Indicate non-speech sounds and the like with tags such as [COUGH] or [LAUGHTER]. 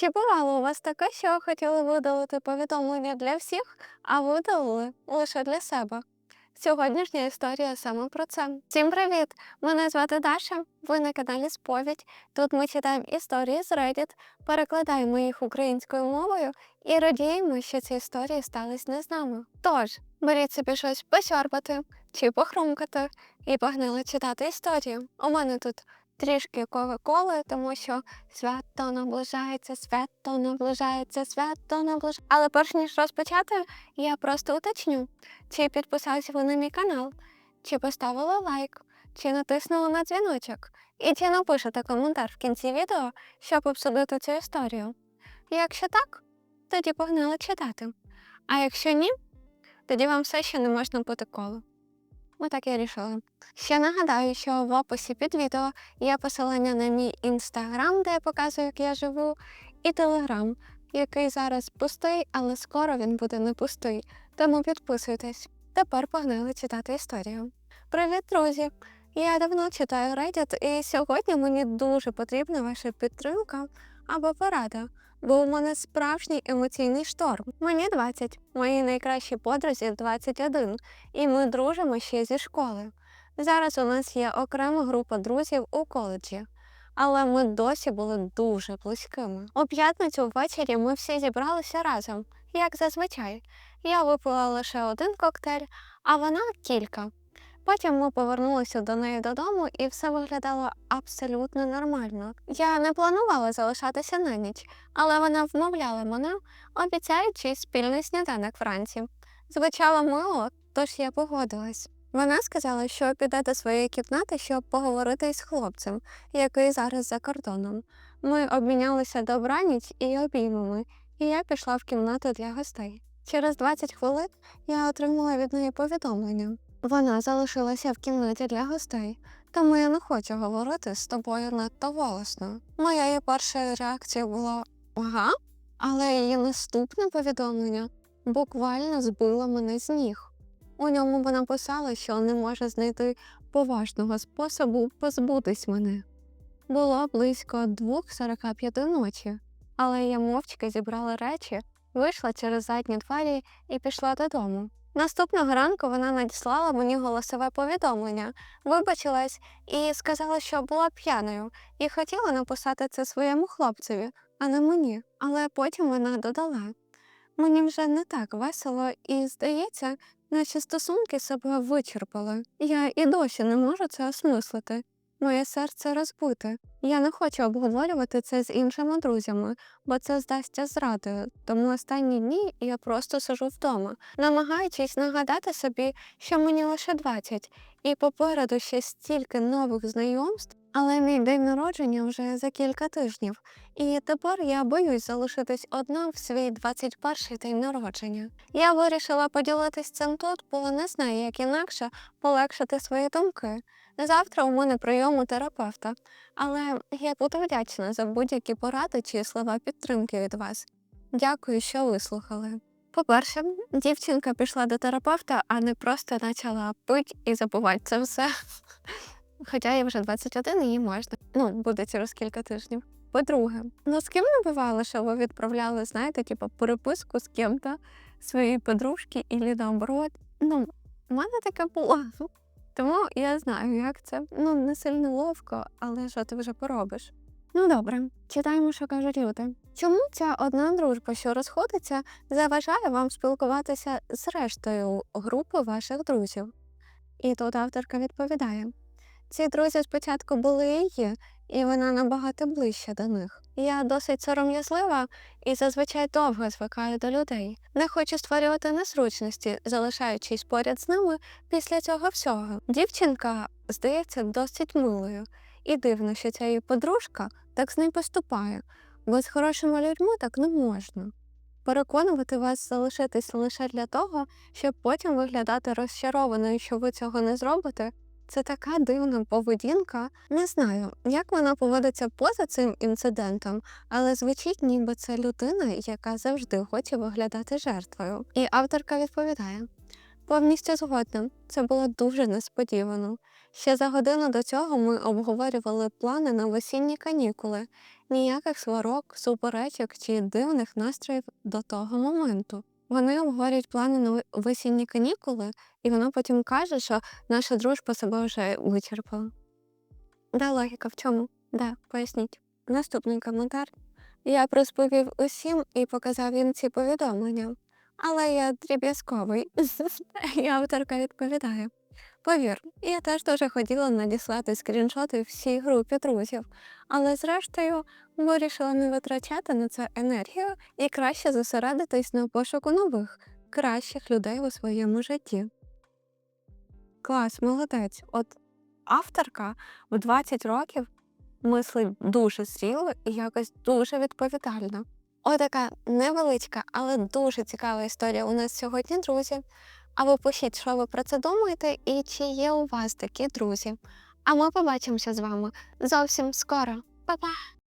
Чи бувало у вас таке, що хотіли видалити повідомлення для всіх, а видалили лише для себе? Сьогоднішня історія саме про це. Всім привіт! Мене звати Даша. Ви на каналі Сповідь. Тут ми читаємо історії з Reddit, перекладаємо їх українською мовою і радіємо, що ці історії стались не з нами. Тож, беріть собі щось посьорбати чи похрумкати і погнали читати історію. У мене тут трішки коли-коли, тому що свято наближається, свято наближається, свято наближається. Але перш ніж розпочати, я просто уточню, чи підписались ви на мій канал, чи поставили лайк, чи натиснули на дзвіночок, і чи напишете коментар в кінці відео, щоб обсудити цю історію. Якщо так, тоді погнали читати. А якщо ні, тоді вам все ще не можна бути коло. Ми так і рішили. Ще нагадаю, що в описі під відео є посилання на мій інстаграм, де я показую, як я живу, і телеграм, який зараз пустий, але скоро він буде не пустий. Тому підписуйтесь. Тепер погнали читати історію. Привіт, друзі! Я давно читаю Reddit, і сьогодні мені дуже потрібна ваша підтримка або порада, бо у мене справжній емоційний шторм. Мені 20, моїй найкращій подрузі 21, і ми дружимо ще зі школи. Зараз у нас є окрема група друзів у коледжі, але ми досі були дуже близькими. У п'ятницю ввечері ми всі зібралися разом, як зазвичай. Я випила лише один коктейль, а вона кілька. Потім ми повернулися до неї додому, і все виглядало абсолютно нормально. Я не планувала залишатися на ніч, але вона вмовляла мене, обіцяючи спільний сніданок вранці. Звучало мило, тож я погодилась. Вона сказала, що піде до своєї кімнати, щоб поговорити із хлопцем, який зараз за кордоном. Ми обмінялися добраніч і обіймами, і я пішла в кімнату для гостей. Через 20 хвилин я отримала від неї повідомлення. Вона залишилася в кімнаті для гостей, тому я не хочу говорити з тобою надто голосно. Моя її перша реакція була ага, але її наступне повідомлення буквально збило мене з ніг. У ньому вона писала, що не може знайти поважного способу позбутись мене. Було близько 2.45 ночі, але я мовчки зібрала речі, вийшла через задні двері і пішла додому. Наступного ранку вона надіслала мені голосове повідомлення, вибачилась і сказала, що була п'яною, і хотіла написати це своєму хлопцеві, а не мені. Але потім вона додала: мені вже не так весело, і здається, наче стосунки себе вичерпали. Я і досі не можу це осмислити. Моє серце розбите. Я не хочу обговорювати це з іншими друзями, бо це здасться зрадою. Тому останні дні я просто сижу вдома, намагаючись нагадати собі, що мені лише 20, і попереду ще стільки нових знайомств, але мій день народження вже за кілька тижнів, і тепер я боюсь залишитись одна в свій 21-й день народження. Я вирішила поділитись цим тут, бо не знаю, як інакше полегшити свої думки. Завтра у мене прийом у терапевта, але я буду вдячна за будь-які поради чи слова підтримки від вас. Дякую, що вислухали. По-перше, дівчинка пішла до терапевта, а не просто почала пити і забувати це все. Хоча їй вже 21 і їй можна. Ну, буде через кілька тижнів. По-друге, ну з ким не бувало, що ви відправляли, знаєте, типу, переписку з ким-то своїй подружки, і наоборот. Ну, у мене таке було. Тому я знаю, як це. Ну, не сильно ловко, але що ти вже поробиш. Ну добре, читаємо, що кажуть люди. Чому ця одна дружба, що розходиться, заважає вам спілкуватися з рештою групи ваших друзів? І тут авторка відповідає: ці друзі спочатку були її, і вона набагато ближча до них. Я досить сором'язлива і зазвичай довго звикаю до людей. Не хочу створювати незручності, залишаючись поряд з ними після цього всього. Дівчинка здається досить милою, і дивно, що ця її подружка так з нею поступає, бо з хорошими людьми так не можна. Переконувати вас залишитись лише для того, щоб потім виглядати розчарованою, що ви цього не зробите, це така дивна поведінка. Не знаю, як вона поводиться поза цим інцидентом, але звучить, ніби це людина, яка завжди хоче виглядати жертвою. І авторка відповідає: повністю згодна, це було дуже несподівано. Ще за годину до цього ми обговорювали плани на весінні канікули, ніяких сварок, суперечок чи дивних настроїв до того моменту. Вони обговорюють плани на весінні канікули, і вона потім каже, що наша дружба себе вже вичерпала. Де логіка в чому? Де? Поясніть. Наступний коментар. Я розповів усім і показав їм ці повідомлення. Але я дріб'язковий. [LAUGHS] І авторка відповідає. Повір, я теж дуже хотіла надіслати скріншоти всій групі друзів, але зрештою вирішила не витрачати на це енергію і краще зосередитись на пошуку нових, кращих людей у своєму житті. Клас, молодець. От авторка в 20 років мислить дуже зріло і якось дуже відповідально. Отака невеличка, але дуже цікава історія у нас сьогодні, друзі. А ви пишіть, що ви про це думаєте, і чи є у вас такі друзі. А ми побачимося з вами зовсім скоро. Па-па!